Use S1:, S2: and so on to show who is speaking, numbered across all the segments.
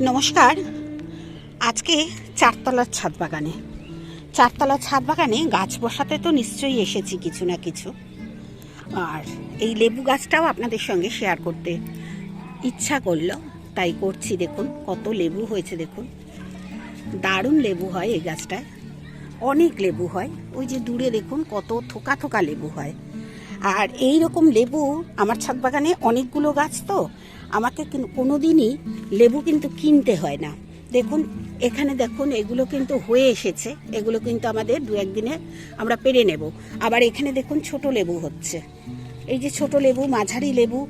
S1: নমস্কার। আজকে চারতলার ছাদ বাগানে। চারতলার ছাদ বাগানে গাছ বসাতে তো নিশ্চয়ই এসেছি কিছু না কিছু। আর এই লেবু গাছটাও আপনাদের সঙ্গে শেয়ার করতে ইচ্ছা করল। তাই করছি দেখুন, কত লেবু হয়েছে দেখুন। দারুণ লেবু হয় এই গাছটায়। অনেক লেবু হয়। ওই যে দূরে দেখুন, কত থোকা থোকা লেবু হয়। আর এই রকম লেবু আমার ছাদ বাগানে অনেকগুলো গাছ তো আমাকে কোনো দিনই লেবু কিন্তু কিনতে হয় না। দেখুন, এখানে দেখুন, এগুলো কিন্তু হয়ে এসেছে। এগুলো কিন্তু আমাদের দু একদিনে আমরা পেরে নেব। আবার এখানে দেখুন, ছোট লেবু হচ্ছে। এই যে ছোট লেবু, মাঝারি লেবু,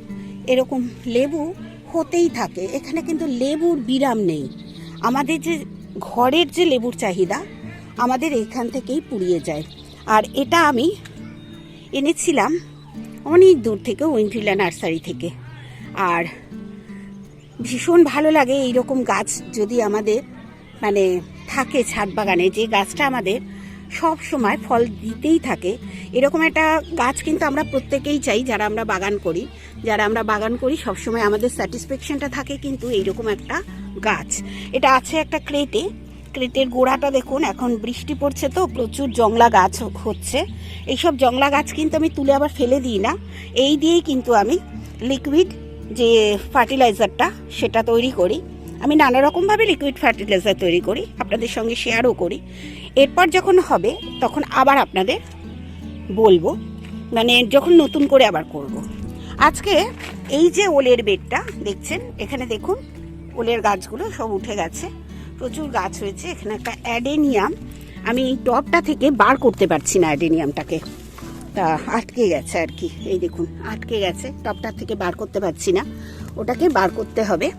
S1: এরকম লেবু হতেই থাকে। এখানে কিন্তু লেবুর বিরাম নেই। আমাদের যে ঘরের যে লেবুর চাহিদা, আমাদের এইখান থেকেই পুড়িয়ে যায়। আর এটা আমি এনেছিলাম অনেক দূর থেকে উইন্ট্রিলা নার্সারি থেকে। আর ভীষণ ভালো লাগে এই রকম গাছ যদি আমাদের মানে থাকে ছাদ বাগানে, যে গাছটা আমাদের সব সময় ফল দিতেই থাকে। এরকম একটা গাছ কিন্তু আমরা প্রত্যেকেই চাই, যারা আমরা বাগান করি। যারা আমরা বাগান করি সবসময় আমাদের স্যাটিসফ্যাকশনটা থাকে কিন্তু এইরকম একটা গাছ। এটা আছে একটা ক্রেটে ক্রেটের গোড়াটা দেখুন, এখন বৃষ্টি পড়ছে তো, প্রচুর জংলা গাছ হচ্ছে। এইসব জংলা গাছ কিন্তু আমি তুলে আবার ফেলে দিই না। এই দিয়েই কিন্তু আমি লিকুইড যে ফার্টিলাইজারটা সেটা তৈরি করি। আমি নানা রকমভাবে লিকুইড ফার্টিলাইজার তৈরি করি, আপনাদের সঙ্গে শেয়ারও করি। এরপর যখন হবে, তখন আবার আপনাদের বলব মানে যখন নতুন করে আবার করব। আজকে এই যে ওলের বেডটা, দেখছেন? এখানে দেখুন, ওলের গাছগুলো সব উঠে গেছে। প্রচুর গাছ হয়েছে। এখানে একটা অ্যাডেনিয়াম, আমি টবটা থেকে বার করতে পারছি না অ্যাডেনিয়ামটাকে। তা আটকে গেছে আর কি। এই দেখুন, আটকে গেছে। টপটা থেকে বার করতে পারছি না। ওটাকে বার করতে হবে।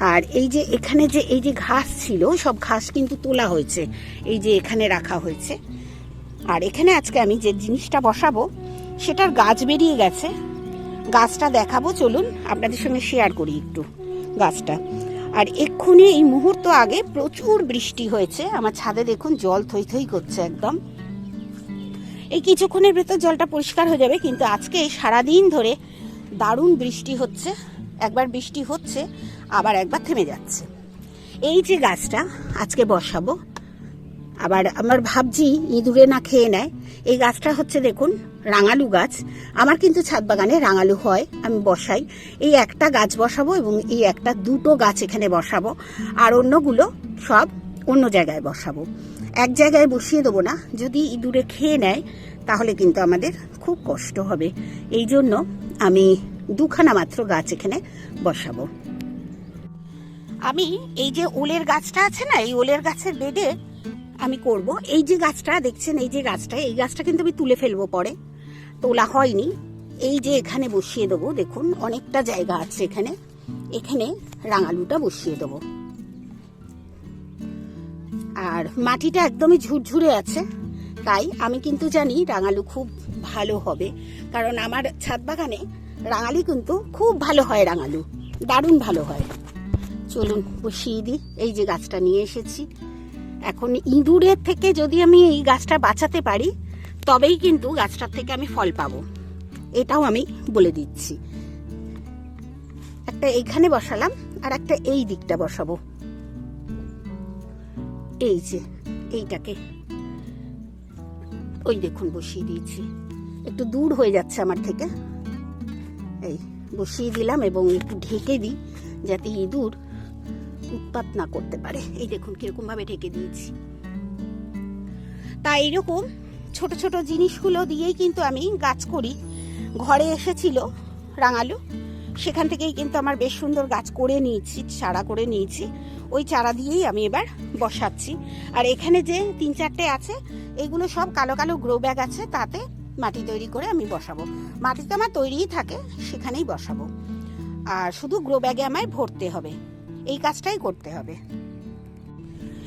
S1: আর এই যে এখানে যে, এই যে ঘাস ছিল, সব ঘাস কিন্তু তোলা হয়েছে। এই যে এখানে রাখা হয়েছে। আর এখানে আজকে আমি যে জিনিসটা বসাবো, সেটার গাছ বেরিয়ে গেছে। গাছটা দেখাবো, চলুন আপনাদের সঙ্গে শেয়ার করি একটু গাছটা। আর এক্ষুনি এই মুহূর্ত আগে প্রচুর বৃষ্টি হয়েছে। আমার ছাদে দেখুন, জল থই থই করছে একদম। এই কিছুক্ষণের ভেতর জলটা পরিষ্কার হয়ে যাবে, কিন্তু আজকে সারাদিন ধরে দারুণ বৃষ্টি হচ্ছে, একবার বৃষ্টি হচ্ছে, আবার একবার থেমে যাচ্ছে। এই যে গাছটা, আজকে বসাবো। আবার আমার ভাবছি ইঁদুরে না খেয়ে নেয়। এই গাছটা হচ্ছে দেখুন, রাঙালু গাছ। আমার কিন্তু ছাদ বাগানে রাঙালু হয়, আমি বসাই। এই একটা গাছ বসাবো এবং এই একটা দুটো গাছ এখানে বসাবো, আর অন্যগুলো সব অন্য জায়গায় বসাবো। এক জায়গায় বসিয়ে দেবো না। যদি ইঁদুরে খেয়ে নেয়, তাহলে কিন্তু আমাদের খুব কষ্ট হবে। এই জন্য আমি দুখানা মাত্র গাছ এখানে বসাবো। আমি এই যে ওলের গাছটা আছে না, এই ওলের গাছের বেডে আমি করব। এই যে গাছটা, দেখছেন, এই যে গাছটা, এই গাছটা কিন্তু আমি তুলে ফেলব পরে। তোলা হয়নি। এই যে এখানে বসিয়ে দেবো, দেখুন, অনেকটা জায়গা আছে এখানে। এখানে রাঙালুটা বসিয়ে দেবো। আর মাটিটা একদমই ঝুরঝুরে আছে। তাই আমি কিন্তু জানি রাঙালু খুব ভালো হবে। কারণ আমার ছাদ বাগানে রাঙালি কিন্তু খুব ভালো হয় রাঙালু। দারুণ ভালো হয়। চলুন বসিয়ে দিই। এই যে গাছটা নিয়ে এসেছি। এখন ইঁদুরের থেকে যদি আমি এই গাছটা বাঁচাতে পারি, তবেই কিন্তু গাছটার থেকে আমি ফল পাবো। এটাও আমি বলে দিচ্ছি। একটা এইখানে বসালাম, আর একটা এই দিকটা বসাবো। এই যে, এইটাকে। ওই দেখুন, বসিয়ে দিয়েছি। একটু দূর হয়ে যাচ্ছে আমার থেকে। এই, বসিয়ে দিলাম এবং একটু ঢেকে দিই, যাতে ইঁদুর উৎপাত না করতে পারে। এই দেখুন কীরকম ভাবে ঢেকে দিয়েছি। তা এইরকম ছোট ছোট জিনিসগুলো দিয়েই কিন্তু আমি গাছ করি। ঘরে এসেছিল রাঙালু। সেখান থেকেই কিন্তু আমার বেশ সুন্দর গাছ করে নিয়েছি, চারা করে নিয়েছি। ওই চারা দিয়েই আমি এবার বসাচ্ছি। আর এখানে যে তিন চারটে আছে, এগুলো সব কালো কালো গ্রো ব্যাগ আছে, তাতে মাটি তৈরি করে আমি বসাবো। মাটি তো আমার তৈরিই থাকে, সেখানেই বসাবো। আর শুধু গ্রো ব্যাগে আমায় ভরতে হবে, এই কাজটাই করতে হবে।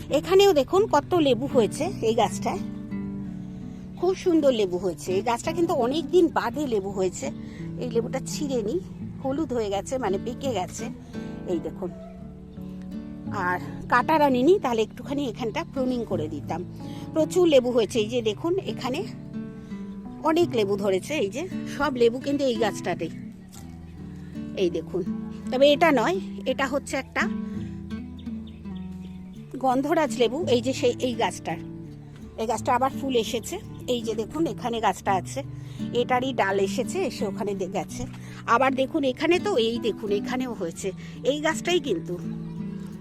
S1: এখানেও দেখুন কত লেবু হয়েছে এই গাছটায়। খুব সুন্দর লেবু হয়েছে। এই গাছটা কিন্তু অনেক দিন বাদে লেবু হয়েছে। এই লেবুটা ছিঁড়ে নি। হলুদ হয়ে গেছে মানে পেকে গেছে। এই দেখুন। আর কাটার আনিনি তাহলে একটুখানি এখানটা প্রুনিং করে দিতাম। প্রচুর লেবু হয়েছে, এই যে দেখুন, এখানে অনেক লেবু ধরেছে, এই যে সব লেবু কিন্তু এই গাছটাতেই। এই দেখুন। তবে এটা নয়, এটা হচ্ছে একটা গন্ধরাজ লেবু, এই যে সেই, এই গাছটার। এই গাছটা আবার ফুল এসেছে, এই যে দেখুন, এখানে গাছটা আছে। এটারই ডাল এসেছে, এসে ওখানে গেছে। আবার দেখুন এখানে তো, এই দেখুন এখানেও হয়েছে। এই গাছটাই কিন্তু।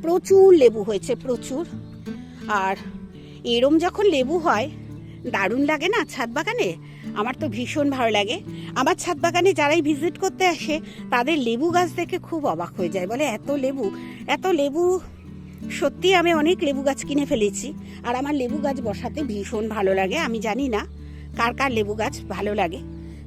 S1: প্রচুর লেবু হয়েছে, প্রচুর। আর এরম যখন লেবু হয়, দারুণ লাগে না ছাদ বাগানে? আমার তো ভীষণ ভালো লাগে। আমার ছাদ বাগানে যারাই ভিজিট করতে আসে, তাদের লেবু গাছ দেখে খুব অবাক হয়ে যায়। বলে, এত লেবু এত লেবু, সত্যি আমি অনেক লেবু গাছ কিনে ফেলেছি। আর আমার লেবু গাছ বসাতে ভীষণ ভালো লাগে, আমি জানি না। কার কার লেবু গাছ ভালো লাগে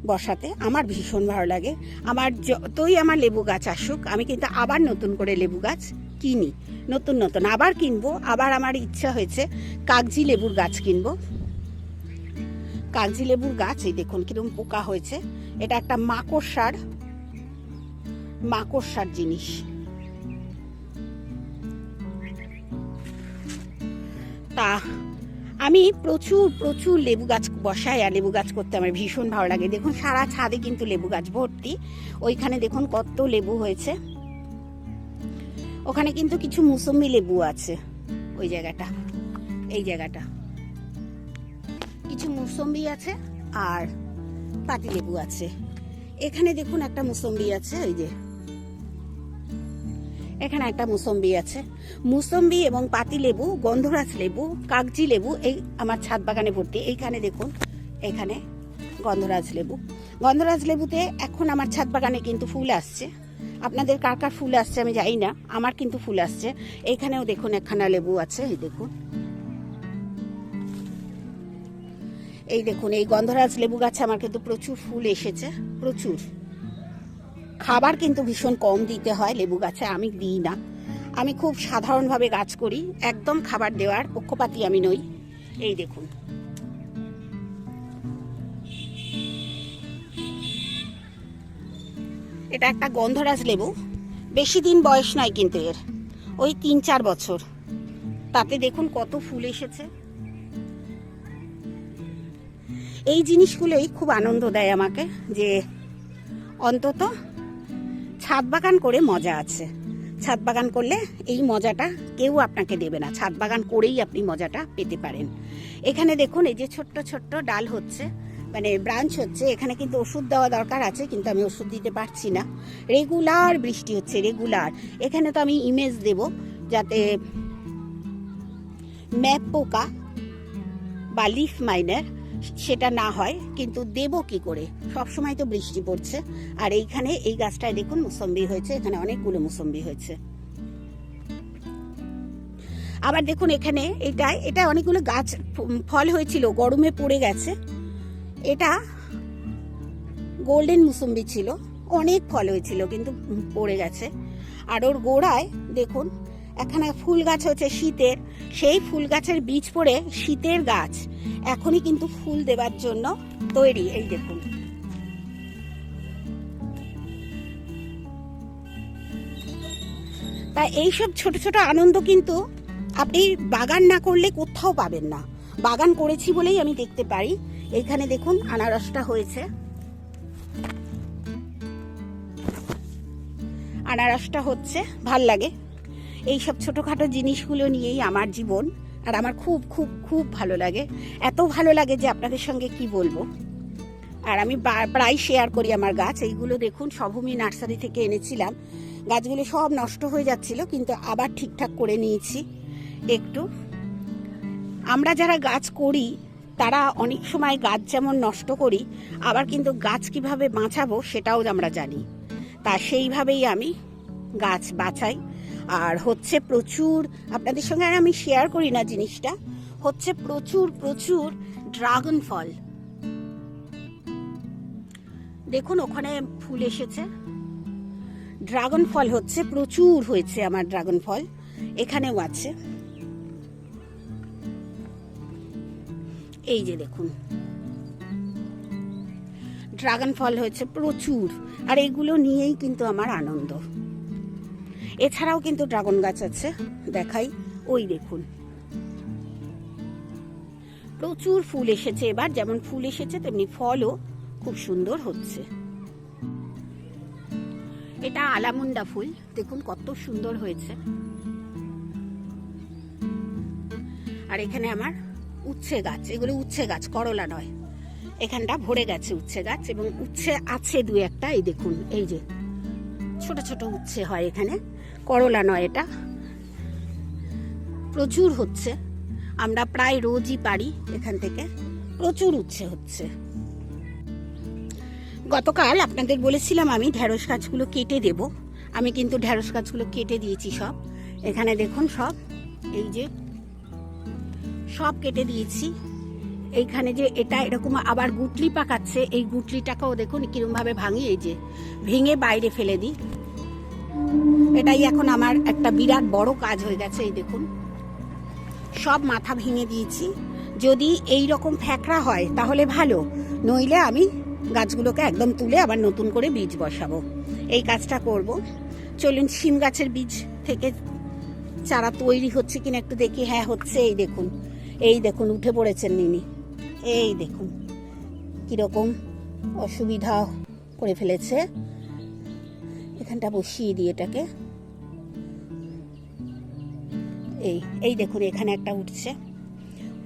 S1: বসাতে? আমার ভীষণ ভালো লাগে। আমার যতই আমার লেবু গাছ আসুক, আমি কিন্তু আবার নতুন করে লেবু গাছ কিনি। নতুন নতুন। আবার কিনবো। আবার আমার ইচ্ছা হয়েছে কাগজি লেবুর গাছ কিনবো। কাগজি লেবুর গাছ, এই দেখুন কীরকম পোকা হয়েছে। এটা একটা মাকড়সার মাকড়সার জিনিস। তা আমি প্রচুর প্রচুর লেবু গাছ বসাই আর লেবু গাছ করতে আমার ভীষণ ভালো লাগে। দেখুন, সারা ছাদে কিন্তু লেবু গাছ ভর্তি। ওইখানে দেখুন কত লেবু হয়েছে। ওখানে কিন্তু কিছু মুসম্বি লেবু আছে। ওই জায়গাটা, এই জায়গাটা। কিছু মুসম্বি আছে আর পাতি লেবু আছে। এখানে দেখুন একটা মুসম্বি আছে, ওই যে। এখানে একটা মুসম্বি আছে। মুসম্বি এবং পাতি লেবু, গন্ধরাজ লেবু, কাগজি লেবু, এই আমার ছাদ বাগানে ভর্তি। এইখানে দেখুন, এখানে গন্ধরাজ লেবু। গন্ধরাজ লেবুতে এখন আমার ছাদ বাগানে কিন্তু ফুল আসছে। আপনাদের কার কার ফুল আসছে আমি জানি না, আমার কিন্তু ফুল আসছে। এইখানেও দেখুন একখানা লেবু আছে, এই দেখুন। এই দেখুন, এই গন্ধরাজ লেবু গাছে আমার কিন্তু প্রচুর ফুল এসেছে, প্রচুর। খাবার কিন্তু ভীষণ কম দিতে হয়, লেবু গাছে আমি দিই না। আমি খুব সাধারণভাবে গাছ করি, একদম খাবার দেওয়ার পক্ষপাতী আমি নই। এই দেখুন। এটা একটা গন্ধরাজ লেবু। বেশি দিন বয়স নয় কিন্তু এর। ওই তিন চার বছর। তাতে দেখুন কত ফুল এসেছে। এই জিনিসগুলোই খুব আনন্দ দেয় আমাকে যে অন্তত ছাদ বাগান করে মজা আছে। ছাদ বাগান করলে এই মজাটা কেউ আপনাকে দেবে না। ছাদ বাগান করেই আপনি মজাটা পেতে পারেন। এখানে দেখুন, এই যে ছোট্ট ছোট্ট ডাল হচ্ছে মানে ব্রাঞ্চ হচ্ছে। এখানে কিন্তু ওষুধ দেওয়া দরকার আছে, কিন্তু আমি ওষুধ দিতে পারছি না। রেগুলার বৃষ্টি হচ্ছে, রেগুলার। এখানে তো আমি ইমেজ দেব, যাতে ম্যাপ পোকা বা লিফ মাইনার সেটা না হয়, কিন্তু দেব কি করে? সব সময় তো বৃষ্টি পড়ছে। আর এইখানে এই গাছটায় দেখুন মুসম্বি হয়েছে, এখানে অনেকগুলো মুসম্বি হয়েছে। আবার দেখুন এখানে এটা এটা অনেকগুলো গাছ ফল হয়েছিল, গরমে পড়ে গেছে। এটা গোল্ডেন মুসম্বি ছিল, অনেক ফল হয়েছিল, কিন্তু পড়ে গেছে। আর ওর গোড়ায় দেখুন এখানে ফুল গাছ হচ্ছে শীতের সেই ফুল গাছের বীজ পড়ে শীতের গাছ। এখনই কিন্তু ফুল দেবার জন্য তৈরি, এই দেখুন। তাই এইসব ছোট ছোট আনন্দ কিন্তু আপনি বাগান না করলে কোথাও পাবেন না। বাগান করেছি বলেই আমি দেখতে পারি। এইখানে দেখুন আনারসটা হয়েছে। আনারসটা হচ্ছে, ভালো লাগে। এইসব ছোটোখাটো জিনিসগুলো নিয়েই আমার জীবন, আর আমার খুব খুব খুব ভালো লাগে। এত ভালো লাগে যে আপনাদের সঙ্গে কি বলব। আর আমি প্রায় শেয়ার করি আমার গাছ। এইগুলো দেখুন সভূমি নার্সারি থেকে এনেছিলাম। গাছগুলো সব নষ্ট হয়ে যাচ্ছিল, কিন্তু আবার ঠিকঠাক করে নিয়েছি। একটু। আমরা যারা গাছ করি, তারা অনেক সময় গাছ যেমন নষ্ট করি, আবার কিন্তু গাছ কীভাবে বাঁচাবো সেটাও আমরা জানি। তা সেইভাবেই আমি গাছ বাঁচাই আর হচ্ছে প্রচুর, আপনাদের সঙ্গে আর আমি শেয়ার করি না জিনিসটা, হচ্ছে প্রচুর প্রচুর ড্রাগন ফল দেখুন, ওখানে ফুল এসেছে। ড্রাগন ফল হচ্ছে, প্রচুর হয়েছে আমার ড্রাগন ফল এখানেও আছে। এই যে দেখুন। ড্রাগন ফল হয়েছে প্রচুর, আর এগুলো নিয়েই কিন্তু আমার আনন্দ। এছাড়াও কিন্তু ড্রাগন গাছ আছে, দেখাই। ওই দেখুন। প্রচুর ফুল এসেছে এবার, যেমন ফুল এসেছে, তেমনি ফলও খুব সুন্দর হচ্ছে। এটা আলামুন্ডা ফুল, দেখুন কত সুন্দর হয়েছে। আর এখানে আমার উচ্ছে গাছ, এগুলো উচ্ছে গাছ, করলা নয়। এখানটা ভরে গেছে উচ্ছে গাছ, এবং উচ্ছে আছে দু একটা, এই দেখুন, এই যে। ছোট ছোট উচ্ছে হয় এখানে। করলা নয় এটা। প্রচুর হচ্ছে। আমরা প্রায় রোজই পারি এখান থেকে। প্রচুর উচ্ছে হচ্ছে। গতকাল আপনাদের বলেছিলাম আমি ঢ্যাঁড়স গাছগুলো কেটে দেব। আমি কিন্তু ঢ্যাঁড়স গাছগুলো কেটে দিয়েছি সব। এখানে দেখুন সব, এই যে সব কেটে দিয়েছি। এইখানে যে এটা এরকম আবার গুটলি পাকাচ্ছে, এই গুটলিটাকেও দেখুন কিরম ভাবে ভাঙি, এই যে ভেঙে বাইরে ফেলে দিই। এটাই এখন আমার একটা বিরাট বড় কাজ হয়ে গেছে, এই দেখুন। সব মাথা ভেঙে দিয়েছি। যদি এই রকম ফ্যাকড়া হয়, তাহলে ভালো। নইলে আমি গাছগুলোকে একদম তুলে আবার নতুন করে বীজ বসাবো। এই কাজটা করব। চলুন, শিম গাছের বীজ থেকে চারা তৈরি হচ্ছে কিনা একটু দেখি। হ্যাঁ হচ্ছে, এই দেখুন। এই দেখুন, উঠে পড়েছেন নিনি। এই দেখুন, কীরকম অসুবিধা করে ফেলেছে। এখানটা বসিয়ে দিই এটাকে। এই এই দেখুন, এখানে একটা উঠছে।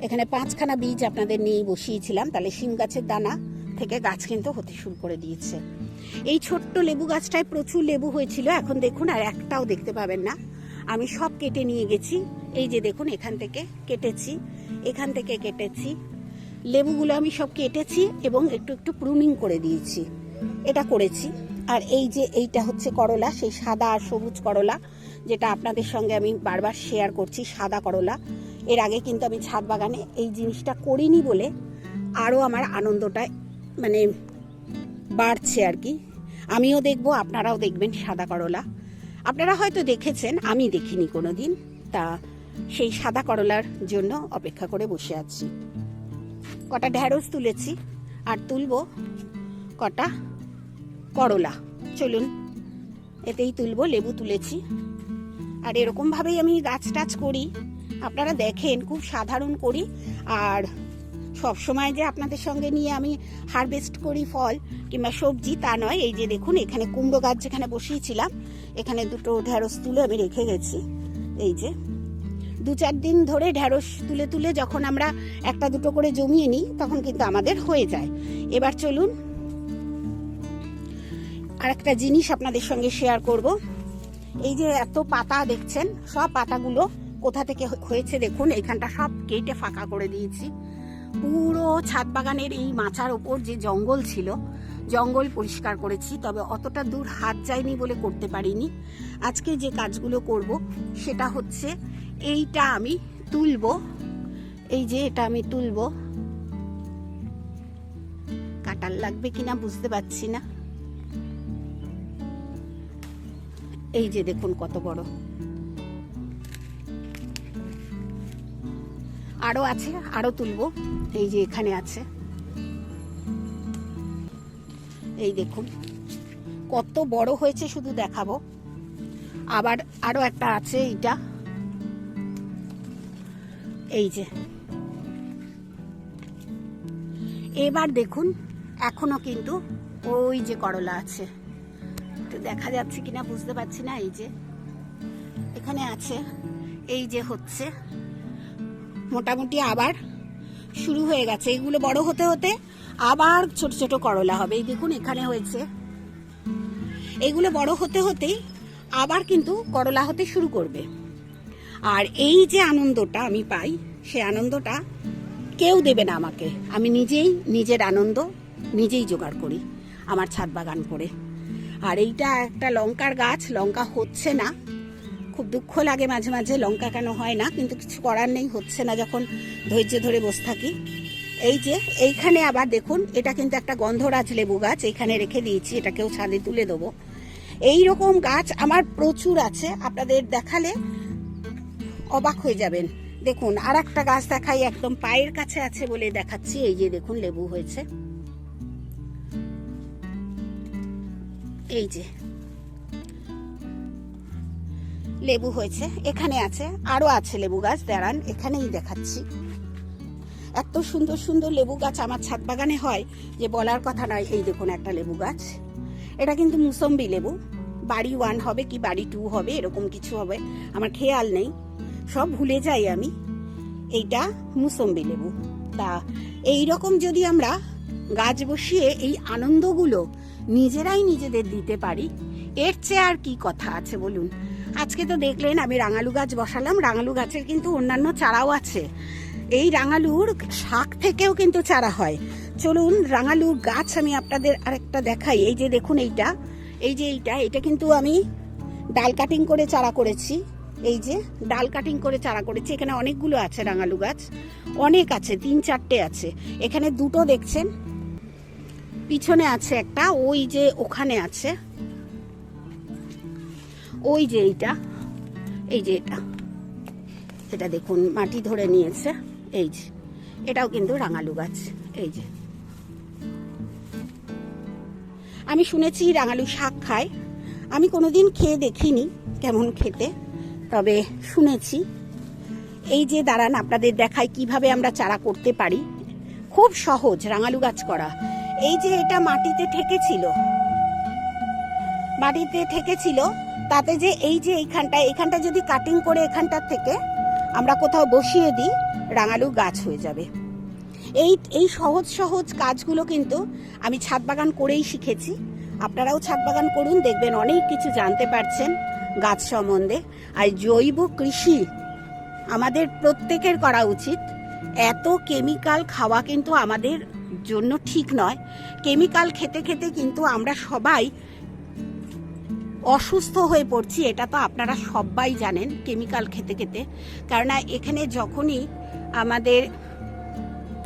S1: এখানে পাঁচখানা বীজ আপনাদের নিয়ে বসিয়েছিলাম। তাহলে শিম গাছের দানা থেকে গাছ কিন্তু হতে শুরু করে দিয়েছে। এই ছোট্ট লেবু গাছটায় প্রচুর লেবু হয়েছিল। এখন দেখুন, আর একটাও দেখতে পাবেন না। আমি সব কেটে নিয়ে গেছি। এই যে দেখুন, এখান থেকে কেটেছি, এখান থেকে কেটেছি। লেবুগুলো আমি সব কেটেছি এবং একটু একটু প্রুনিং করে দিয়েছি। এটা করেছি। আর এই যে এইটা হচ্ছে করলা, সেই সাদা আর সবুজ করলা, যেটা আপনাদের সঙ্গে আমি বারবার শেয়ার করছি, সাদা করলা। এর আগে কিন্তু আমি ছাদ বাগানে এই জিনিসটা করিনি বলে আরও আমার আনন্দটা মানে বাড়ছে আর কি। আমিও দেখব, আপনারাও দেখবেন সাদা করলা। আপনারা হয়তো দেখেছেন, আমি দেখিনি কোনো দিন তা সেই সাদা করলার জন্য অপেক্ষা করে বসে আছি। কটা ঢ্যাঁড়স তুলেছি, আর তুলবো কটা করলা। চলুন, এতেই তুলবো, লেবু তুলেছি। আর এরকমভাবেই আমি গাছ টাছ করি। আপনারা দেখেন, খুব সাধারণ করি। আর সব সময় যে আপনাদের সঙ্গে নিয়ে আমি হারভেস্ট করি ফল কিংবা সবজি, তা নয়। এই যে দেখুন, এখানে কুমড়ো গাছ যেখানে বসিয়েছিলাম, এখানে দুটো ঢ্যাঁড়স তুলে আমি রেখে গেছি। এই যে, দু চার দিন ধরে ঢ্যাঁড়স তুলে তুলে যখন আমরা একটা দুটো করে জমিয়ে নিই, তখন কিন্তু আমাদের হয়ে যায়। এবার চলুন আর একটা জিনিস আপনাদের সঙ্গে শেয়ার করব। এই যে এত পাতা দেখছেন, সব পাতাগুলো কোথা থেকে হয়েছে দেখুন, এখানটা সব কেটে ফাঁকা করে দিয়েছি। পুরো ছাদ বাগানের এই মাচার ওপর যে জঙ্গল ছিল, জঙ্গল পরিষ্কার করেছি, তবে অতটা দূর হাত যায়নি বলে করতে পারিনি। আজকে যে কাজগুলো করব, সেটা হচ্ছে এইটা আমি তুলব। এই যে এটা আমি তুলব। কাটার লাগবে কিনা বুঝতে পারছি না। এই যে দেখুন কত বড়। আরও আছে, আরও তুলবো। এই যে এখানে আছে। এই দেখুন, কত বড় হয়েছে শুধু দেখাবো। আবার আরও একটা আছে এইটা। এই যে। এবার দেখুন, এখনও কিন্তু ওই যে করলা আছে। একটু দেখা যাচ্ছে কিনা বুঝতে পারছি না, এই যে। এখানে আছে, এই যে হচ্ছে। মোটামুটি আবার শুরু হয়ে গেছে। এগুলো বড় হতে হতে আবার ছোট ছোট করলা হবে। এই দেখুন, এখানে হয়েছে। এগুলো বড় হতে হতেই আবার কিন্তু করলা হতে শুরু করবে। আর এই যে আনন্দটা আমি পাই, সে আনন্দটা কেউ দেবে না আমাকে। আমি নিজেই নিজের আনন্দ নিজেই জোগাড় করি আমার ছাদ বাগান করে। আর এইটা একটা লঙ্কার গাছ, লঙ্কা হচ্ছে না। খুব দুঃখ লাগে মাঝে মাঝে, লঙ্কা কেন হয় না, কিন্তু কিছু করার নেই, হচ্ছে না যখন ধৈর্য ধরে বসে থাকি। এই যে, এইখানে আবার দেখুন, এটা কিন্তু একটা গন্ধরাজ লেবু গাছ, এইখানে রেখে দিয়েছি, এটাকেও ছাদে তুলে দেবো। এই রকম গাছ আমার প্রচুর আছে, আপনাদের দেখালে অবাক হয়ে যাবেন। দেখুন আর একটা গাছ দেখাই, একদম পায়ের কাছে আছে বলে দেখাচ্ছি, এই যে দেখুন, লেবু হয়েছে। এই যে। লেবু হয়েছে, এখানে আছে, আরও আছে লেবু গাছ, দাঁড়ান, এখানেই দেখাচ্ছি। এত সুন্দর সুন্দর লেবু গাছ আমার ছাদ বাগানে হয়, যে বলার কথা নয়, এই দেখুন একটা লেবু গাছ। এটা কিন্তু মুসম্বি লেবু, বাড়ি ওয়ান হবে কি বাড়ি টু হবে, এরকম কিছু হবে, আমার খেয়াল নেই। সব ভুলে যাই আমি, এইটা মুসম্বি লেবু। তা এই রকম যদি আমরা গাছ বসিয়ে এই আনন্দগুলো নিজেরাই নিজেদের দিতে পারি? এর চেয়ে আর কি কথা আছে বলুন? আজকে তো দেখলেন আমি রাঙালু গাছ বসালাম, রাঙালু গাছের কিন্তু অন্যান্য চারাও আছে। এই রাঙালুর শাক থেকেও কিন্তু চারা হয়। চলুন রাঙালুর গাছ আমি আপনাদের আরেকটা দেখাই। এই যে দেখুন এইটা, এই যে এইটা, এটা কিন্তু আমি ডাল কাটিং করে চারা করেছি। এই যে ডাল কাটিং করে চারা করেছি। এখানে অনেকগুলো আছে রাঙালু গাছ, অনেক আছে, তিন চারটে আছে। এখানে দুটো দেখছেন পিছনে আছে একটা, ওই যে ওখানে আছে। ওই যে এইটা, এই যে এটা। এটা দেখুন, মাটি ধরে নিয়েছে, এই যে। এটাও কিন্তু রাঙালু গাছ, এই যে। আমি শুনেছি রাঙালু শাক খায়। আমি কোনোদিন খেয়ে দেখিনি কেমন খেতে, তবে শুনেছি। এই যে দাঁড়ান, আপনাদের দেখায় কীভাবে আমরা চারা করতে পারি। খুব সহজ, রাঙালু গাছ করা। এই যে এটা মাটিতে ঠেকেছিল মাটিতে ঠেকেছিল তাতে যে এই যে এইখানটা এখানটা যদি কাটিং করে এখানটার থেকে আমরা কোথাও বসিয়ে দিই, রাঙালু গাছ হয়ে যাবে। এই এই সহজ সহজ কাজগুলো কিন্তু আমি ছাদ বাগান করেই শিখেছি। আপনারাও ছাদ বাগান করুন, দেখবেন অনেক কিছু জানতে পারছেন গাছ সম্বন্ধে। আর জৈব কৃষি, আমাদের প্রত্যেকের করা উচিত। এত কেমিক্যাল খাওয়া কিন্তু আমাদের জন্য ঠিক নয়। কেমিক্যাল খেতে খেতে কিন্তু আমরা সবাই অসুস্থ হয়ে পড়ছি, এটা তো আপনারা সবাই জানেন কেমিক্যাল খেতে খেতে। কেননা এখানে যখনই আমাদের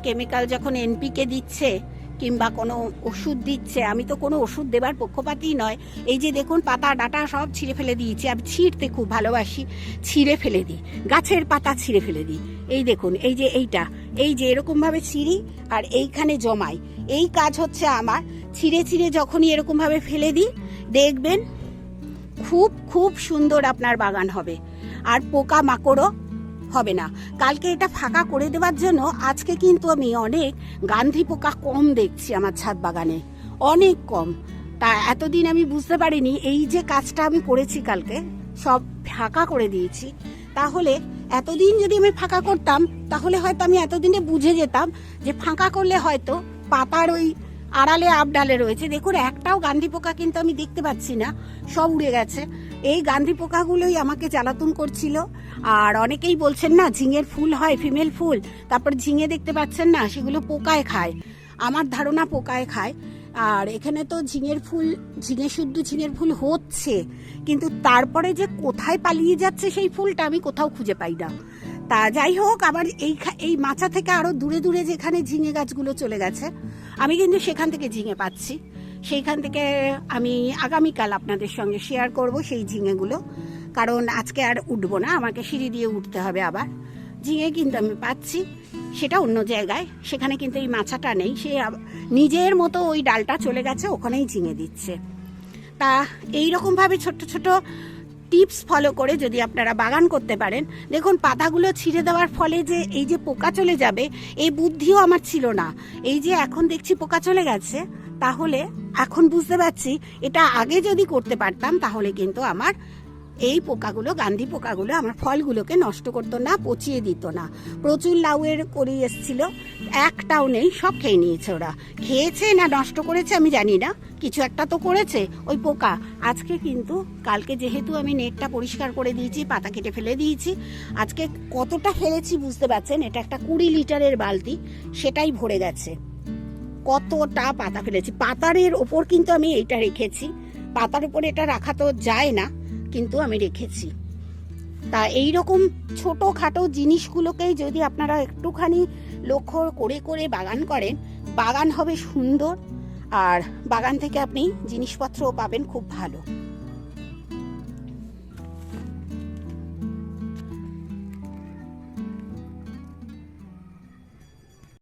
S1: কেমিক্যাল যখন এনপিকে দিচ্ছে কিংবা কোনো ওষুধ দিচ্ছে, আমি তো কোনো ওষুধ দেবার পক্ষপাতই নয়। এই যে দেখুন, পাতা, ডাটা সব ছিঁড়ে ফেলে দিয়েছি, আমি ছিঁড়তে খুব ভালোবাসি। ছিঁড়ে ফেলে দিই, গাছের পাতা ছিঁড়ে ফেলে দিই। এই দেখুন, এই যে এইটা, এই যে এরকমভাবে ছিঁড়ি আর এইখানে জমাই। এই কাজ হচ্ছে আমার, ছিঁড়ে ছিঁড়ে যখনই এরকমভাবে ফেলে দিই, দেখবেন খুব খুব সুন্দর আপনার বাগান হবে। আর পোকা মাকড়ও হবে না। কালকে এটা ফাঁকা করে দেওয়ার জন্য আজকে কিন্তু আমি অনেক গান্ধী পোকা কম দেখছি আমার ছাদ বাগানে। অনেক কম। তা এতদিন আমি বুঝতে পারিনি এই যে কাজটা আমি করেছি কালকে, সব ফাঁকা করে দিয়েছি। তাহলে এতদিন যদি আমি ফাঁকা করতাম, তাহলে হয়তো আমি এতদিনে বুঝে যেতাম যে ফাঁকা করলে হয়তো পাতার ওই আড়ালে, আবডালে রয়েছে। দেখুন, একটাও গান্ধী পোকা কিন্তু আমি দেখতে পাচ্ছি না। সব উড়ে গেছে। এই গান্ধী পোকাগুলোই আমাকে জ্বালাতন করছিল। আর অনেকেই বলছেন না, ঝিঙের ফুল হয়, ফিমেল ফুল। তারপর ঝিঙে দেখতে পাচ্ছেন না, সেগুলো পোকায় খায়। আমার ধারণা পোকায় খায়। আর এখানে তো ঝিঙের ফুল, ঝিঙে শুদ্ধ ঝিঙের ফুল হচ্ছে। কিন্তু তারপরে যে কোথায় পালিয়ে যাচ্ছে সেই ফুলটা আমি কোথাও খুঁজে পাই না। তা যাই হোক, আবার এই এই মাচা থেকে আরও দূরে দূরে যেখানে ঝিঙে গাছগুলো চলে গেছে, আমি কিন্তু সেখান থেকে ঝিঙে পাচ্ছি। সেইখান থেকে আমি আগামীকাল আপনাদের সঙ্গে শেয়ার করব সেই ঝিঙেগুলো, কারণ আজকে আর উঠবো না, আমাকে সিঁড়ি দিয়ে উঠতে হবে আবার। ঝিঙে কিন্তু আমি পাচ্ছি, সেটা অন্য জায়গায়, সেখানে কিন্তু এই মাছাটা নেই, সে নিজের মতো ওই ডালটা চলে গেছে, ওখানেই ঝিঙে দিচ্ছে। তা এই রকমভাবে ছোট্ট ছোট টিপস ফলো করে যদি আপনারা বাগান করতে পারেন, দেখুন পাতাগুলো ছিঁড়ে দেওয়ার ফলে যে এই যে পোকা চলে যাবে, এই বুদ্ধিও আমার ছিল না। এই যে এখন দেখছি পোকা চলে গেছে, তাহলে এখন বুঝতে পারছি এটা আগে যদি করতে পারতাম, তাহলে কিন্তু আমার এই পোকাগুলো, গান্ধী পোকাগুলো আমার ফলগুলোকে নষ্ট করতো না, পচিয়ে দিত না। প্রচুর লাউয়ের করি এসছিল, একটাও নেই, সব খেয়ে নিয়েছে ওরা। খেয়েছে না নষ্ট করেছে আমি জানি না, কিছু একটা তো করেছে ওই পোকা। আজকে কিন্তু, কালকে যেহেতু আমি নেটটা পরিষ্কার করে দিয়েছি, পাতা কেটে ফেলে দিয়েছি, আজকে কতটা ফেলেছি বুঝতে পারছেন? এটা একটা কুড়ি লিটারের বালতি, সেটাই ভরে গেছে। কতটা পাতা ফেলেছি। পাতারের ওপর কিন্তু আমি এইটা রেখেছি। পাতার উপর এটা রাখা তো যায় না। কিন্তু আমি রেখেছি। তা এই রকম ছোটোখাটো জিনিসগুলোকেই যদি আপনারা একটুখানি লক্ষ্য করে করে বাগান করেন, বাগান হবে সুন্দর আর বাগান থেকে আপনি জিনিসপত্রও পাবেন খুব ভালো।